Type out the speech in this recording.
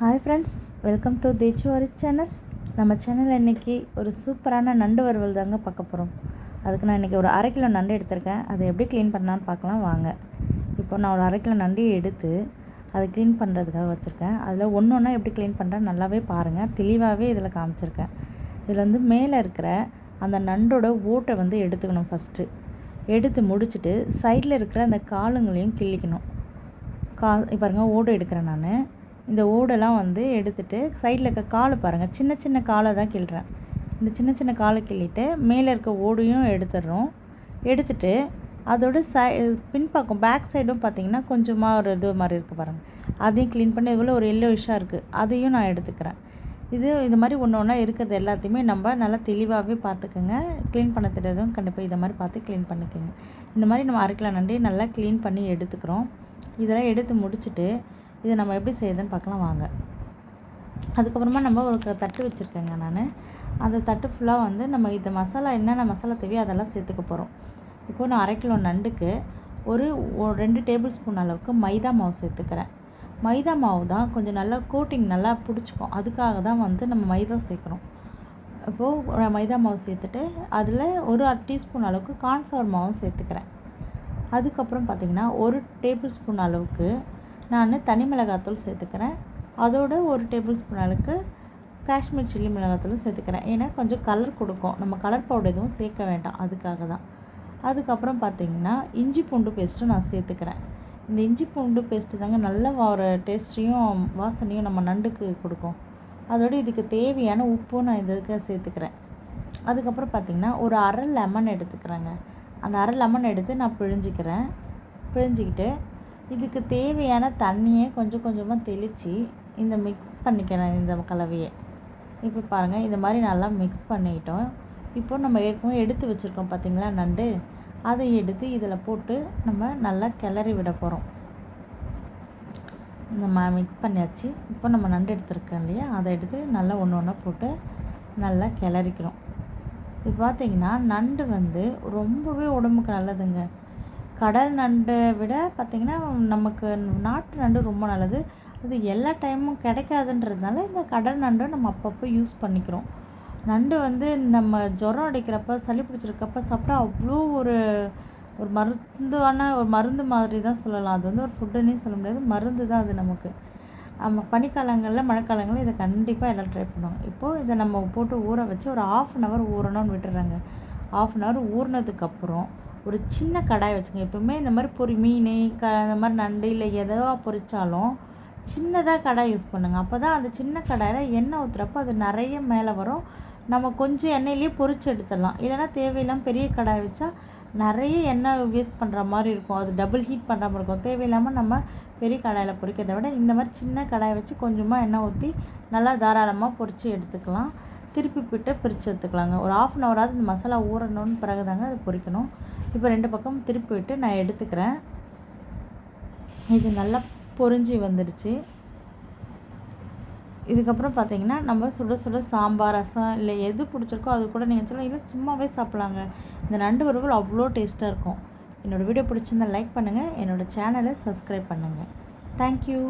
Hi friends welcome to தேச்சுவாரி channel நம்ம சேனலில் இன்றைக்கி ஒரு சூப்பரான நண்டு வறுவல் தாங்க பார்க்க போகிறோம் அதுக்கு நான் இன்றைக்கி ஒரு அரை கிலோ நண்டு எடுத்திருக்கேன். அதை எப்படி க்ளீன் பண்ணலான்னு பார்க்கலாம் வாங்க. இப்போ நான் ஒரு அரை கிலோ நண்டையை எடுத்து அதை க்ளீன் பண்ணுறதுக்காக வச்சுருக்கேன். அதில் ஒன்று ஒன்றா எப்படி க்ளீன் பண்ணுறேன் நல்லாவே பாருங்கள் தெளிவாகவே இதில் காமிச்சிருக்கேன். இதில் வந்து மேலே இருக்கிற அந்த நண்டோட ஓட்டை வந்து எடுத்துக்கணும் ஃபஸ்ட்டு எடுத்து முடிச்சுட்டு சைடில் இருக்கிற அந்த காலுங்களையும் கிள்ளிக்கணும். கா பாருங்கள் ஓடு எடுக்கிறேன் நான். இந்த ஓடெல்லாம் வந்து எடுத்துட்டு சைடில் இருக்க காலை பாருங்கள் சின்ன சின்ன காலை தான் கிள்றேன். இந்த சின்ன சின்ன காலை கிள்ளிட்டு மேலே இருக்க ஓடையும் எடுத்துடுறோம். எடுத்துட்டு அதோட சை பின்பக்கம் பேக் சைடும் பார்த்திங்கன்னா கொஞ்சமாக ஒரு இது மாதிரி இருக்குது பாருங்கள் அதையும் க்ளீன் பண்ணி இவ்வளோ ஒரு எல்லோ விஷாக இருக்குது அதையும் நான் எடுத்துக்கிறேன். இது இது மாதிரி ஒன்று ஒன்றா இருக்கிறது எல்லாத்தையுமே நம்ம நல்லா தெளிவாகவே பார்த்துக்கோங்க க்ளீன் பண்ண தெரியாதவங்க கண்டிப்பாக இதை மாதிரி பார்த்து க்ளீன் பண்ணிக்கோங்க. இந்த மாதிரி நம்ம அரைக்கலாம் நன்றி நல்லா க்ளீன் பண்ணி எடுத்துக்கிறோம். இதெல்லாம் எடுத்து முடிச்சுட்டு இதை நம்ம எப்படி செய்யுதுன்னு பார்க்கலாம் வாங்க. அதுக்கப்புறமா நம்ம ஒரு தட்டு வச்சுருக்கேங்க நான். அந்த தட்டு ஃபுல்லாக வந்து நம்ம இந்த மசாலா என்னென்ன மசாலா தேவையோ அதெல்லாம் சேர்த்துக்க போகிறோம் இப்போது நான் அரை கிலோ நண்டுக்கு ஒரு ரெண்டு டேபிள் ஸ்பூன் அளவுக்கு மைதா மாவு சேர்த்துக்கிறேன். மைதா மாவு தான் கொஞ்சம் நல்லா கோட்டிங் நல்லா பிடிச்சிக்கும். அதுக்காக தான் வந்து நம்ம மைதா சேர்க்குறோம். இப்போது மைதா மாவு சேர்த்துட்டு அதில் ஒரு டீஸ்பூன் அளவுக்கு கார்ன்ஃப்ளவர் மாவும் சேர்த்துக்கிறேன். அதுக்கப்புறம் பார்த்திங்கன்னா ஒரு டேபிள் ஸ்பூன் அளவுக்கு நான் தனி மிளகாத்தூள் சேர்த்துக்கிறேன். அதோடு ஒரு டேபிள் ஸ்பூன் அளவுக்கு காஷ்மீர் சில்லி மிளகாத்தூளும் சேர்த்துக்கிறேன். ஏன்னா கொஞ்சம் கலர் கொடுக்கும். நம்ம கலர் பவுடர் எதுவும் சேர்க்க வேண்டாம். அதுக்காக தான். அதுக்கப்புறம் பார்த்திங்கன்னா இஞ்சி பூண்டு பேஸ்ட்டும் நான் சேர்த்துக்கிறேன். இந்த இஞ்சி பூண்டு பேஸ்ட்டு தாங்க நல்ல ஒரு டேஸ்ட்டையும் வாசனையும் நம்ம நண்டுக்கு கொடுக்கும். அதோடு இதுக்கு தேவையான உப்பும் நான் இதுக்கு சேர்த்துக்கிறேன். அதுக்கப்புறம் பார்த்திங்கன்னா ஒரு அரை லெமன் எடுத்துக்கிறேங்க. அந்த அரை லெமன் எடுத்து நான் பிழிஞ்சிக்கிறேன். பிழிஞ்சிக்கிட்டு இதுக்கு தேவையான தண்ணியை கொஞ்சம் கொஞ்சமாக தெளித்து இந்த மிக்ஸ் பண்ணிக்கிறேன் இந்த கலவையை. இப்போ பாருங்கள் இந்த மாதிரி நல்லா மிக்ஸ் பண்ணிக்கிட்டோம் இப்போ நம்ம ஏற்கனவே எடுத்து வச்சுருக்கோம் பார்த்திங்களா நண்டு? அதை எடுத்து இதில் போட்டு நம்ம நல்லா கிளறி விட போகிறோம். நம்ம மிக்ஸ் பண்ணியாச்சு. இப்போ நம்ம நண்டு எடுத்துருக்கோம் இல்லையா அதை எடுத்து நல்லா ஒன்று ஒன்றா போட்டு நல்லா கிளறிக்கிறோம். இப்போ பார்த்திங்கன்னா நண்டு வந்து ரொம்பவே உடம்புக்கு நல்லதுங்க. கடல் நண்டை விட பார்த்திங்கன்னா நமக்கு நாட்டு நண்டு ரொம்ப நல்லது. அது எல்லா டைமும் கிடைக்காதுன்றதுனால இந்த கடல் நண்டை நம்ம அப்பப்போ யூஸ் பண்ணிக்கிறோம். நண்டு வந்து நம்ம ஜுரம் அடிக்கிறப்ப சளி பிடிச்சிருக்கப்ப சாப்பிட்டா அவ்வளோ ஒரு ஒரு மருந்துவான ஒரு மருந்து மாதிரி தான் சொல்லலாம். அது வந்து ஒரு ஃபுட்டுன்னே சொல்ல முடியாது. மருந்து தான் அது நமக்கு. நம்ம பனிக்காலங்களில் மழைக்காலங்களில் இதை கண்டிப்பாக எல்லாம் ட்ரை பண்ணுவாங்க. இப்போது இதை நம்ம போட்டு ஊற வச்சு ஒரு ஆஃப் அன் ஹவர் ஊறணும்னு விட்டுறாங்க. ஆஃப் அன் ஹவர் ஊறினதுக்கப்புறம் ஒரு சின்ன கடாய் வச்சுங்க எப்பவுமே இந்த மாதிரி பொறி மீன் க இந்த மாதிரி நண்டு இல்லை எதோ பொரித்தாலும் சின்னதாக கடாய் யூஸ் பண்ணுங்கள் அப்போ தான் அந்த சின்ன கடாயில் எண்ணெய் ஊற்றுறப்போ அது நிறைய மேலே வரும். நம்ம கொஞ்சம் எண்ணெயிலேயே பொறிச்சு எடுத்துடலாம். இல்லைனா தேவையில்லாமல் பெரிய கடாய் வச்சா நிறைய எண்ணெய் வேஸ்ட் பண்ணுற மாதிரி இருக்கும். அது டபுள் ஹீட் பண்ணுற மாதிரி இருக்கும். தேவையில்லாமல் நம்ம பெரிய கடாயில் பொறிக்கிறத விட இந்த மாதிரி சின்ன கடாயை வச்சு கொஞ்சமாக எண்ணெய் ஊற்றி நல்லா தாராளமாக பொறிச்சு எடுத்துக்கலாம். திருப்பி போட்டு பிரித்து எடுத்துக்கலாங்க. ஒரு ஆஃப் அன் ஹவராவது இந்த மசாலா ஊறணும்னு பிறகு தாங்க அது பொரிக்கணும் இப்போ ரெண்டு பக்கம் திருப்பி விட்டு நான் எடுத்துக்கிறேன். இது நல்லா பொறிஞ்சி வந்துடுச்சு. இதுக்கப்புறம் பார்த்தீங்கன்னா நம்ம சுட சுட சாம்பார் ரசம் இல்லை எது பிடிச்சிருக்கோ அது கூட நீங்கள் சொல்லலாம் இல்லை சும்மாவே சாப்பிட்லாங்க. இந்த நண்டு வறுவல் அவ்வளோ டேஸ்ட்டாக இருக்கும். என்னோடய வீடியோ பிடிச்சிருந்தால் லைக் பண்ணுங்கள் என்னோடய சேனலை சப்ஸ்கிரைப் பண்ணுங்கள் தேங்க்யூ